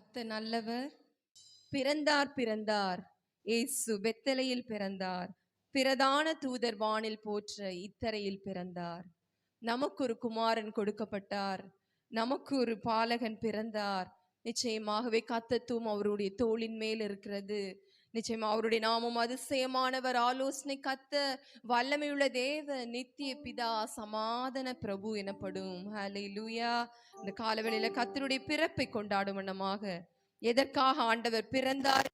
கத்த நல்லவர். பிறந்தார் பிறந்தார். ஏசு பெத்தலையில் பிறந்தார். பிரதான தூதர் வானில் போற்ற இத்தரையில் பிறந்தார். நமக்கு ஒரு குமாரன் கொடுக்கப்பட்டார். நமக்கு ஒரு பாலகன் பிறந்தார். நிச்சயமாகவே கத்தத்துவம் அவருடைய தோளின் மேல் இருக்கிறது. நிச்சயமா அவருடைய நாமம் அதிசயமானவர். ஆலோசனை கத்த வல்லமையுள்ள தேவ நித்திய பிதா சமாதான பிரபு எனப்படும். ஹலே லூயா இந்த காலவெளியில கத்தருடைய பிறப்பை கொண்டாடும் வண்ணமாக. எதற்காக ஆண்டவர் பிறந்தார்.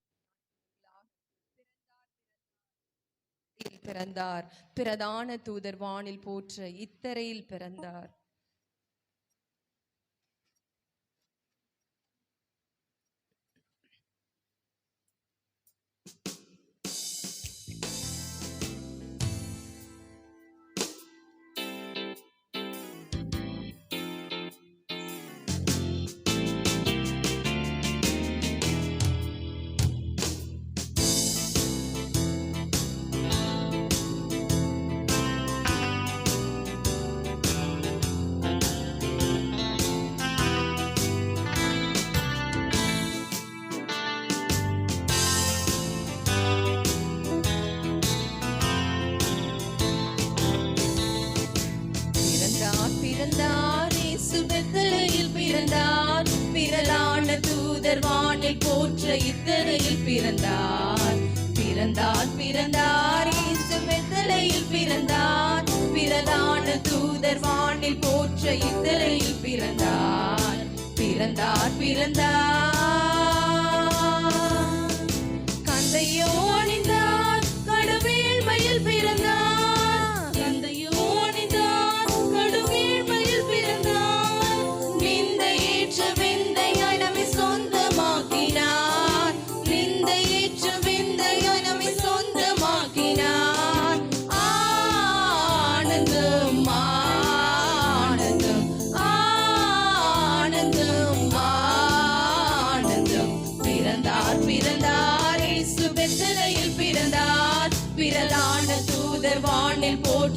பிறந்தார். பிரதான தூதர் வானில் போற்ற இத்தரையில் பிறந்தார். இயேசு பெத்தலையில் பிறந்தார். பிறலான தூதர் வானில் போற்ற இத்தரையில் பிறந்தார். பிறந்தார் பிறந்தார் இயேசு பெத்தலையில் பிறந்தார். பிறலான தூதர் வானில் போற்ற இத்தரையில் பிறந்தார். பிறந்தார் பிறந்தார்.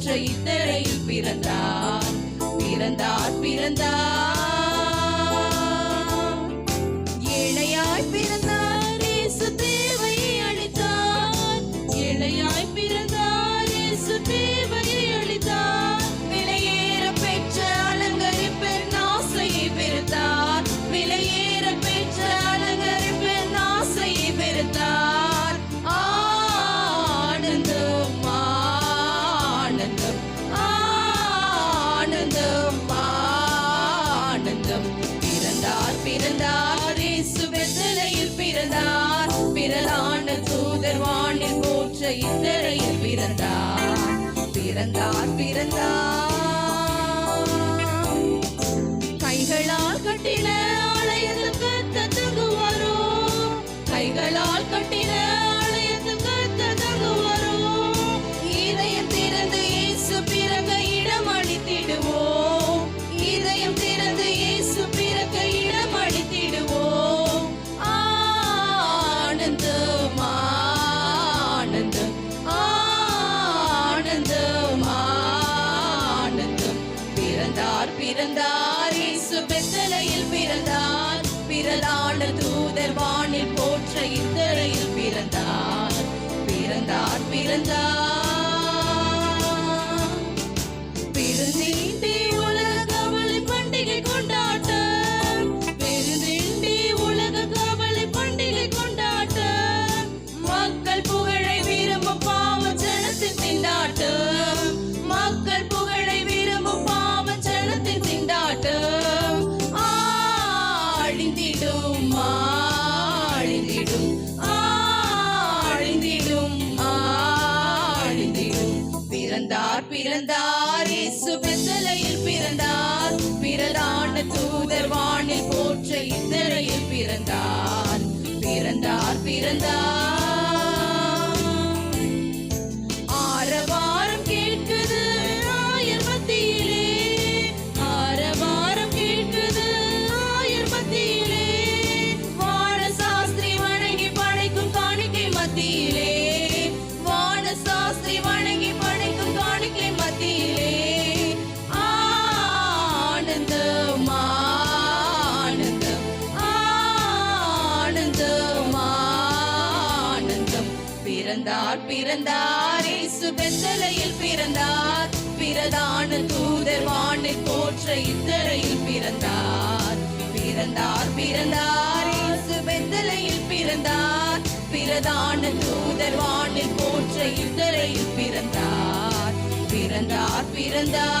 வானில் போற்ற இத்தரையில் பிறந்தார் பிறந்தார் பிறந்தார். பிறந்தார் இயேசு பெத்தலையில் பிறந்தார். பிறதான தூதர் வானில் போற்ற இத்தரையில் பிறந்தார். பிறந்தார் பிறந்தார். ஆரவாரம் கேட்குது ஆயர் மத்தியிலே. ஆரவாரம் கேட்குது ஆயர் மத்தியிலே. வான சாஸ்திரி வணங்கி படைக்கும் காணிக்கை மத்தியிலே. பிறந்தார். இயேசு பெத்தலையில் பிறந்தார். பிரதான தூதர் வானில் போற்ற இத்தரையில் பிறந்தார். பிறந்தார் பிறந்தார். இயேசு பெத்தலையில் பிறந்தார். பிரதான தூதர் வானில் போற்ற இத்தரையில் பிறந்தார். பிறந்தார் பிறந்தார்.